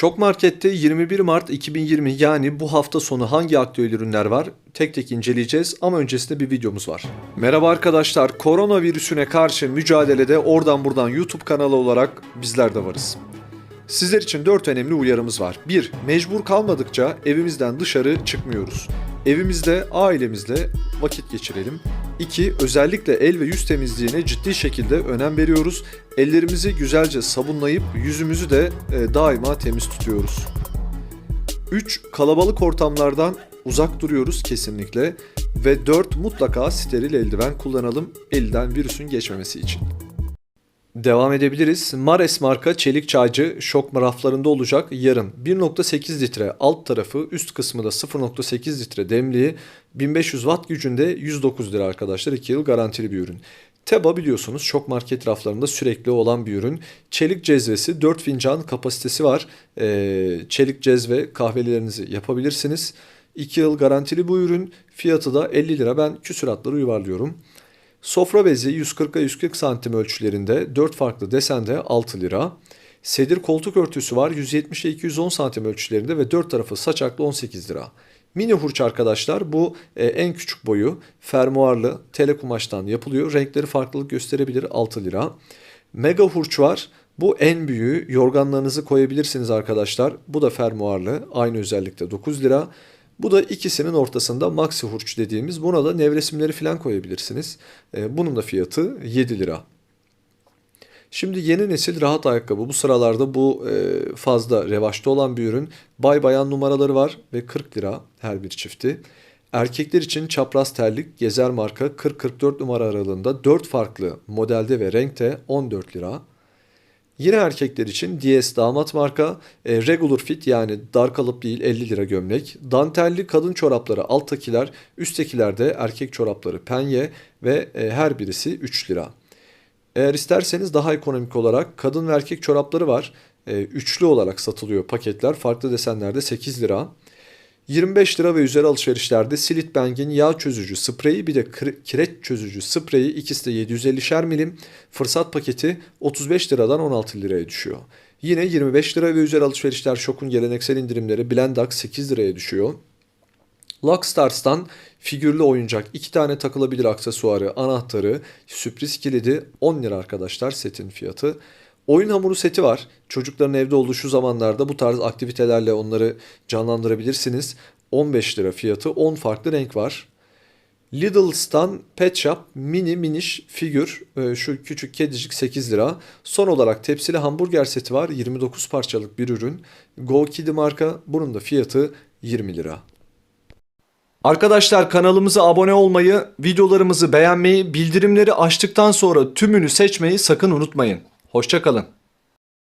Şok Market'te 21 Mart 2020 yani bu hafta sonu hangi aktüel ürünler var tek tek inceleyeceğiz ama öncesinde bir videomuz var. Merhaba arkadaşlar, koronavirüsüne karşı mücadelede oradan buradan YouTube kanalı olarak bizler de varız. Sizler için 4 önemli uyarımız var. 1. Mecbur kalmadıkça evimizden dışarı çıkmıyoruz. Evimizde, ailemizle vakit geçirelim. 2. Özellikle el ve yüz temizliğine ciddi şekilde önem veriyoruz. Ellerimizi güzelce sabunlayıp yüzümüzü de e, daima temiz tutuyoruz. 3. Kalabalık ortamlardan uzak duruyoruz kesinlikle. Ve 4. Mutlaka steril eldiven kullanalım elden virüsün geçmemesi için. Devam edebiliriz. Mares marka çelik çaycı şok raflarında olacak yarın 1.8 litre alt tarafı üst kısmı da 0.8 litre demliği 1500 watt gücünde 109 lira arkadaşlar 2 yıl garantili bir ürün. Teba biliyorsunuz şok market raflarında sürekli olan bir ürün. Çelik cezvesi 4 fincan kapasitesi var. Ee, çelik cezve kahvelerinizi yapabilirsiniz. 2 yıl garantili bu ürün. Fiyatı da 50 lira. Ben küsuratları yuvarlıyorum. Sofra bezi 140'a 140 santim ölçülerinde 4 farklı desende 6 lira. Sedir koltuk örtüsü var 170'e 210 santim ölçülerinde ve 4 tarafı saçaklı 18 lira. Mini hurç arkadaşlar bu e, en küçük boyu fermuarlı tele kumaştan yapılıyor. Renkleri farklılık gösterebilir 6 lira. Mega hurç var. Bu en büyüğü yorganlarınızı koyabilirsiniz arkadaşlar. Bu da fermuarlı aynı özellikte 9 lira. Bu da ikisinin ortasında maxi hurç dediğimiz. Buna da nevresimleri falan koyabilirsiniz. E, bunun da fiyatı 7 lira. Şimdi yeni nesil rahat ayakkabı. Bu sıralarda bu e, fazla revaçta olan bir ürün. Bay bayan numaraları var ve 40 lira her bir çifti. Erkekler için çapraz terlik Gezer marka 40-44 numara aralığında 4 farklı modelde ve renkte 14 lira. Yine erkekler için DS damat marka e, regular fit yani dar kalıp değil 50 lira gömlek. Dantelli kadın çorapları alttakiler, üsttekilerde erkek çorapları penye ve e, her birisi 3 lira. Eğer isterseniz daha ekonomik olarak kadın ve erkek çorapları var. E, üçlü olarak satılıyor paketler. Farklı desenlerde 8 lira. 25 lira ve üzeri alışverişlerde Silit Bank'in yağ çözücü spreyi bir de kir- kireç çözücü spreyi ikisi de 750'şer milim. Fırsat paketi 35 liradan 16 liraya düşüyor. Yine 25 lira ve üzeri alışverişler şokun geleneksel indirimleri Blendax 8 liraya düşüyor. Lockstars'tan figürlü oyuncak, iki tane takılabilir aksesuarı, anahtarı, sürpriz kilidi 10 lira arkadaşlar setin fiyatı. Oyun hamuru seti var. Çocukların evde olduğu şu zamanlarda bu tarz aktivitelerle onları canlandırabilirsiniz. 15 lira fiyatı, 10 farklı renk var. Lidl's'tan Pet Shop mini miniş figür e, şu küçük kedicik 8 lira. Son olarak tepsili hamburger seti var 29 parçalık bir ürün. Go Kiddy marka bunun da fiyatı 20 lira. Arkadaşlar kanalımıza abone olmayı, videolarımızı beğenmeyi, bildirimleri açtıktan sonra tümünü seçmeyi sakın unutmayın. Hoşçakalın.